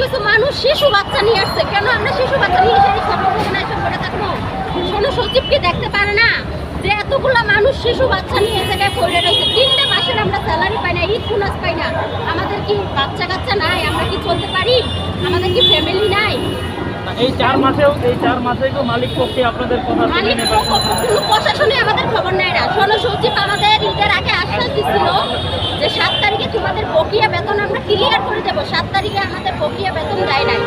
কিছু মানুষ শিশু বাচ্চা নিয়ে আসছে। কেন আমরা শিশু বাচ্চা নিয়ে এসে এই সর্বভোগনায় করে থাকব? শোনো সচিব দেখতে পারে না যে এতগুলা মানুষ শিশু বাচ্চা নিয়ে জায়গায় পড়ে রয়েছে। তিনটে মাসের আমরা স্যালারি পাই না ঈদ বোনাস পাই না। আমাদের কি বাচ্চা কাচ্চা নাই? আমরা কি চলতে পারি? আমাদের কি ফ্যামিলি নাই? এই চার মাসেও এই চার মাসে মালিক পক্ষে আপনাদের কথা মালিক প্রশাসনে আমাদের খবর নেয় না। সচিব আমাদের ঈদের আগে আশ্বাস দিচ্ছিল যে সাত তারিখে তোমাদের বকিয়া বেতন আমরা ক্লিয়ার করে দেবো। সাত তারিখে আমাদের বকিয়া বেতন দেয় নাই।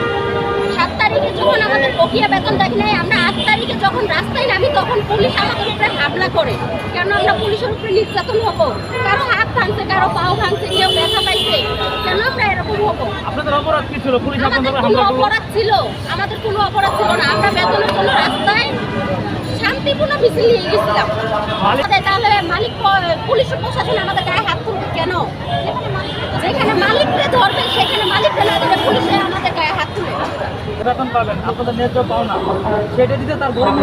সাত তারিখে যখন আমাদের বকিয়া বেতন দেয় নাই আমরা আট তারিখে যখন রাস্তায় নামি তখন পুলিশ আমাদের উপরে হামলা করে। কেন আমরা পুলিশের উপরে নির্যাতন হব? কারও হাত ভাঙছে কারও পাও ভাঙছে কেউ ব্যথা পাইছে। কেন আমরা এরকম হব? আপনাদের অপরাধ কি ছিল? পুলিশ আমাদের কোনো অপরাধ ছিল। আমাদের কোনো অপরাধ ছিল না। আমরা বেতনের জন্য রাস্তায় শান্তিপূর্ণ মিছিল নিয়ে গেছিলাম। তাহলে মালিক পুলিশ প্রশাসন আমাদের গায়ে হাত তুলবে কেন যেখানে মালিককে ধরবে সেখানে মালিককে না ধরে পুলিশে আমাদের গায়ে হাত তুলে বেতন পাবেন আপনাদের ন্যায্য পাওনা সেটা দিতে তার গরিব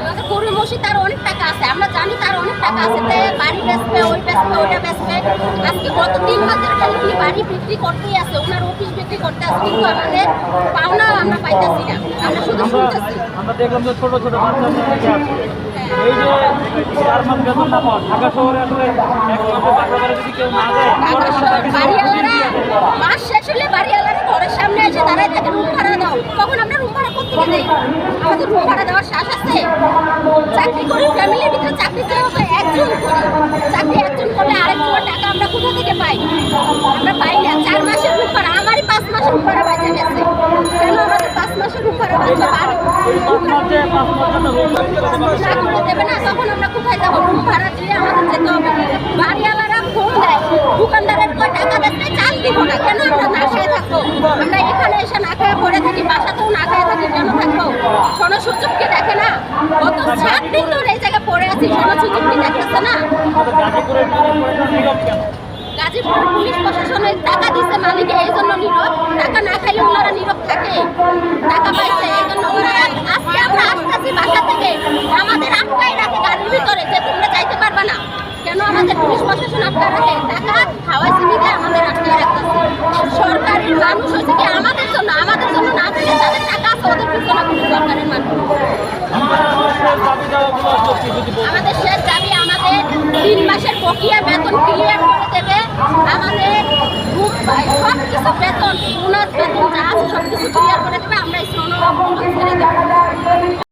আমাদের গরুর মসি তার অনেক টাকা আছে আমরা জানি তার অনেক টাকা আছে বাড়ি বেচবে ওই বেচবে ওইটা বেচবে আজকে গত তিন মাস ধরে খালি উনি বাড়ি বিক্রি করতেই আছে ওনার অফিস বিক্রি করতে আছে কিন্তু আমাদের পাওনা আমরা পাইতেছি না আমরা শুধু শুনতেছি আমরা দেখলাম যে ছোট ছোট বাচ্চা আছে এই যে চার মাস বেতন না পাওয়া ঢাকা শহরে আসলে এক মাসে বাসা যদি কেউ না দেয় মাস শেষ হলে বাড়িওয়ালারা ঘরের সামনে এসে দাঁড়ায় থাকে রুম ভাড়া দাও। তখন আমরা রুম ভাড়া করতে দেই আমাদের রুম ভাড়া দেওয়ার শ্বাস আছে? চাকরি করি ফ্যামিলির ভিতরে চাকরি তো একজন করি। চাকরি একজন করলে আরেকজনের টাকা আমরা কোথা থেকে পাই? আমরা পাই না। চার মাসের রুম ভাড়া আমারই পাঁচ মাসের রুম ভাড়া বাঁচা গেছে। কেন আমাদের পাঁচ মাসের রুম ভাড়া বাঁচা আর দেবে না। তখন আমরা কোথায় যাব? রুম ভাড়া দিয়ে আমাদের যেতে হবে। বাড়িওয়ালারা ফোন দেয় দোকানদারের টাকা বেচতে চাল দিব না। কেন আমরা আমরা এখানে এসে না খেয়ে পড়ে থাকি, বাসাতেও না খেয়ে থাকি, কেন থাকব? সোনা সুযোগকে দেখে না? গত সাত দিন ধরে এই জায়গায় পড়ে আছি সোনা সুযোগকে দেখতেছে না? গাজীপুর পুলিশ প্রশাসনের টাকা দিচ্ছে মালিকে, এই জন্য নীরব। টাকা না খাইলে ওনারা নীরব থাকে। মানুষ হচ্ছে কি আমাদের জন্য আমাদের জন্য না দিলে তাদের টাকা আছে, ওদের পিছনে কোনো সরকারের মানুষ। আমাদের শেষ দাবি আমাদের তিন মাসের বকিয়া বেতন ক্লিয়ার করে দেবে। আমাদের সব বেতন বেতন যা আছে ক্লিয়ার করে দেবে, আমরা